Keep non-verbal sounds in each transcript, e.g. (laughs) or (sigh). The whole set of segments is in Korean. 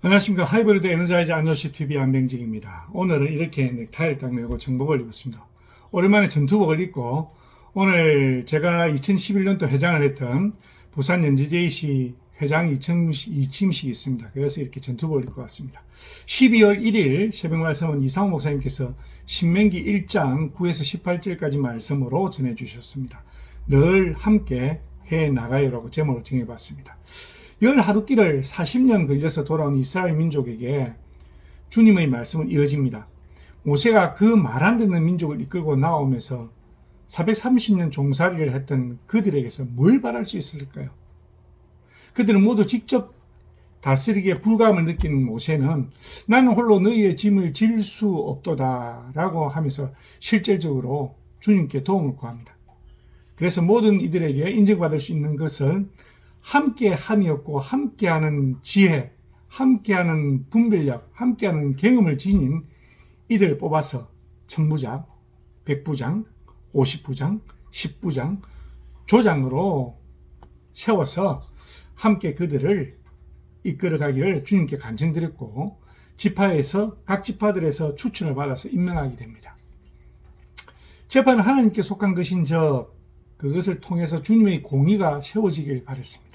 안녕하십니까. 하이브리드 에너자이즈 안노십 TV 안병직입니다. 오늘은 이렇게 넥타이를 딱 메고 정복을 입었습니다. 오랜만에 전투복을 입고 오늘 제가 2011년도 회장을 했던 부산 연지제이시 회장 이침식이 있습니다. 그래서 이렇게 전투복을 입고 왔습니다. 12월 1일 새벽 말씀은 이상호 목사님께서 신명기 1장 9에서 18절까지 말씀으로 전해주셨습니다. 늘 함께 해 나가요라고 제목을 정해봤습니다. 열 하루 길을 40년 걸려서 돌아온 이스라엘 민족에게 주님의 말씀은 이어집니다. 모세가 그 말 안 듣는 민족을 이끌고 나오면서 430년 종살이를 했던 그들에게서 뭘 바랄 수 있을까요? 그들은 모두 직접 다스리기에 불감을 느끼는 모세는 나는 홀로 너희의 짐을 질 수 없도다 라고 하면서 실질적으로 주님께 도움을 구합니다. 그래서 모든 이들에게 인정받을 수 있는 것은 함께함이었고 함께하는 지혜, 함께하는 분별력, 함께하는 경험을 지닌 이들을 뽑아서 천부장, 백부장, 오십부장, 십부장, 조장으로 세워서 함께 그들을 이끌어가기를 주님께 간청드렸고 지파에서 각 지파들에서 추천을 받아서 임명하게 됩니다. 재판은 하나님께 속한 것인 저 그것을 통해서 주님의 공의가 세워지길 바랬습니다.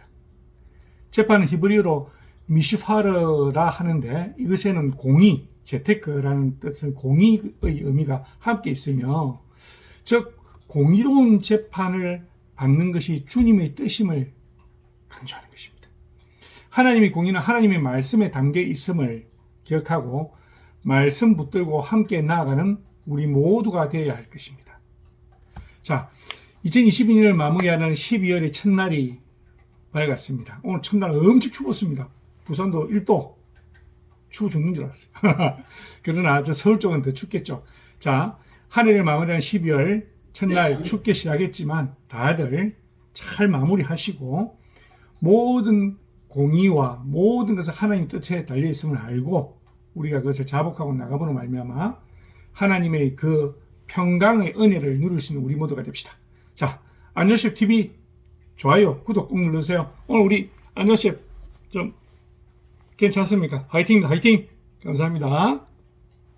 재판은 히브리어로 미슈파르라 하는데 이것에는 공의, 재테크라는 뜻은 공의의 의미가 함께 있으며 즉 공의로운 재판을 받는 것이 주님의 뜻임을 강조하는 것입니다. 하나님의 공의는 하나님의 말씀에 담겨 있음을 기억하고 말씀 붙들고 함께 나아가는 우리 모두가 되어야 할 것입니다. 자, 2022년을 마무리하는 12월의 첫날이 밝았습니다. 오늘 첫날 엄청 추웠습니다. 부산도 1도 추워 죽는 줄 알았어요. (laughs) 그러나 저 서울 쪽은 더 춥겠죠. 자, 한 해를 마무리하는 12월 첫날 춥게 시작했지만 다들 잘 마무리하시고 모든 공의와 모든 것을 하나님 뜻에 달려 있음을 알고 우리가 그것을 자복하고 나가보는 말미암아 하나님의 그 평강의 은혜를 누릴 수 있는 우리 모두가 됩시다. 자, 안녕십 TV 좋아요, 구독 꾹 눌러주세요. 오늘 우리 안녕십 좀 괜찮습니까? 화이팅입니다. 화이팅! 감사합니다.